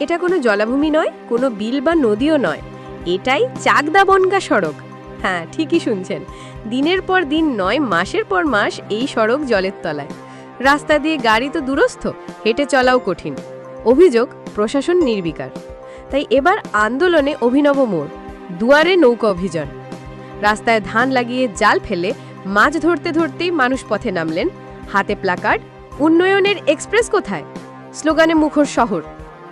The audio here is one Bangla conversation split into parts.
এটা কোনো জলাভূমি নয়, কোনো বিল বা নদীও নয়। এটাই চাকদা বনগা সড়ক। হ্যাঁ ঠিকই শুনছেন। দিনের পর দিন নয়, মাসের পর মাস এই সড়ক জলের তলায়। রাস্তা দিয়ে গাড়ি তো দূরস্থ, হেঁটে চলাও কঠিন। অভিযোগ, প্রশাসন নির্বিকার। তাই এবার আন্দোলনে অভিনব মোড়, দুয়ারে নৌকা অভিযান। রাস্তায় ধান লাগিয়ে জাল ফেলে মাছ ধরতে ধরতেই মানুষ পথে নামলেন। হাতে প্লাকার্ড, উন্নয়নের এক্সপ্রেস কোথায়? স্লোগানে মুখর শহর।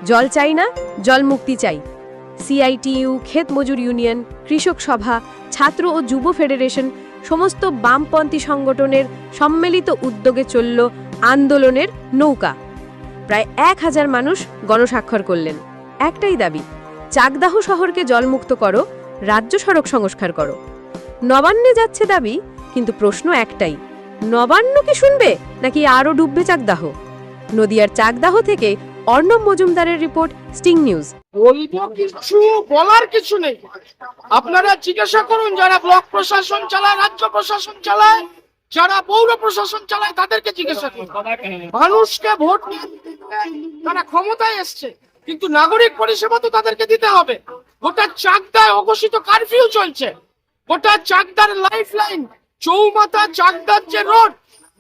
জল চাই না, জল মুক্তি চাই। সিআইটিইউ ক্ষেত মজুর ইউনিয়ন, কৃষক সভা, ছাত্র ও যুব ফেডারেশন সমস্ত বামপন্থী সংগঠনের সম্মিলিত উদ্যোগে চলল আন্দোলনের নৌকা। প্রায় এক হাজার মানুষ গণস্বাক্ষর করলেন। একটাই দাবি, চাকদাহ শহরকে জলমুক্ত করো, রাজ্য সড়ক সংস্কার করো। নবান্নে যাচ্ছে দাবি, কিন্তু প্রশ্ন একটাই, নবান্ন কি শুনবে, নাকি আরও ডুববে চাকদাহ? নদিয়ার চাকদাহ থেকে অর্ণব মজুমদারের রিপোর্ট স্টিং নিউজ। বলব কিছু, বলার কিছু নেই। আপনারা জিজ্ঞাসা করুন, যারা ব্লক প্রশাসন চালায়, রাজ্য প্রশাসন চালায়, যারা পৌর প্রশাসন চালায়, তাদেরকে জিজ্ঞাসা করুন। মানুষকে ভোট তারা ক্ষমতায় এসছে। কিন্তু নাগরিক পরিষেবা তো তাদেরকে দিতে হবে। গোটা চাকদায় অঘোষিত কারফিউ চলছে। গোটা চাকদার লাইফ লাইন চৌমাথা চাকদার যে রোড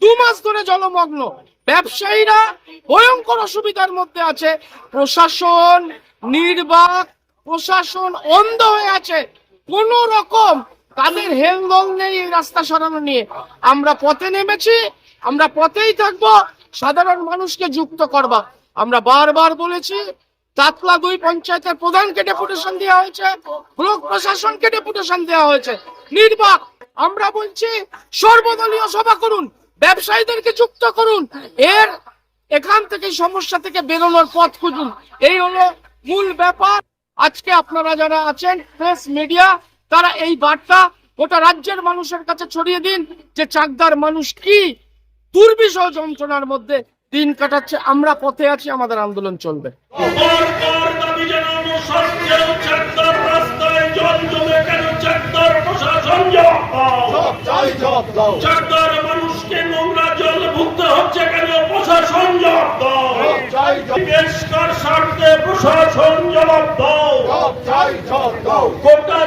দু মাস ধরে জলমগ্ন। ব্যবসায়ীরা ভয়ঙ্কর অসুবিধার মধ্যে আছে। প্রশাসন নির্বাক, প্রশাসন অন্ধ হয়ে আছে। কোন রকম তাদের হেলদল নেই এই রাস্তা সরানো নিয়ে। আমরা পথে নেমেছি, আমরা পথেই থাকব, সাধারণ মানুষকে যুক্ত করবা। আমরা বারবার বলেছি তাতলা দুই পঞ্চায়েতের প্রধানকে ডেপুটেশন দেওয়া হয়েছে, ব্লক প্রশাসনকে ডেপুটেশন দেওয়া হয়েছে। নির্বাক, আমরা বলছি, সর্বদলীয় সভা করুন। ব্যবসায়ীদেরকে যুক্ত করুন। এর এখান থেকে সমস্যা থেকে বেরোনোর পথ খুঁজুন। এই হলো মূল ব্যাপার। আজকে আপনারা যারা আছেন প্রেস মিডিয়া তারা এই বার্তা গোটা রাজ্যের মানুষের কাছে ছড়িয়ে দিন যে চাকদার মানুষ কি দুর্বিষহ যন্ত্রণার মধ্যে দিন কাটাচ্ছে। আমরা পথে আছি, আমাদের আন্দোলন চলবে। জবাব দাও। মানুষকে নোংরা জল ভুগতে হচ্ছে কেন প্রশাসন জবাব দাও। পরিষ্কার স্বার্থে প্রশাসন জবাব দাও। গোটা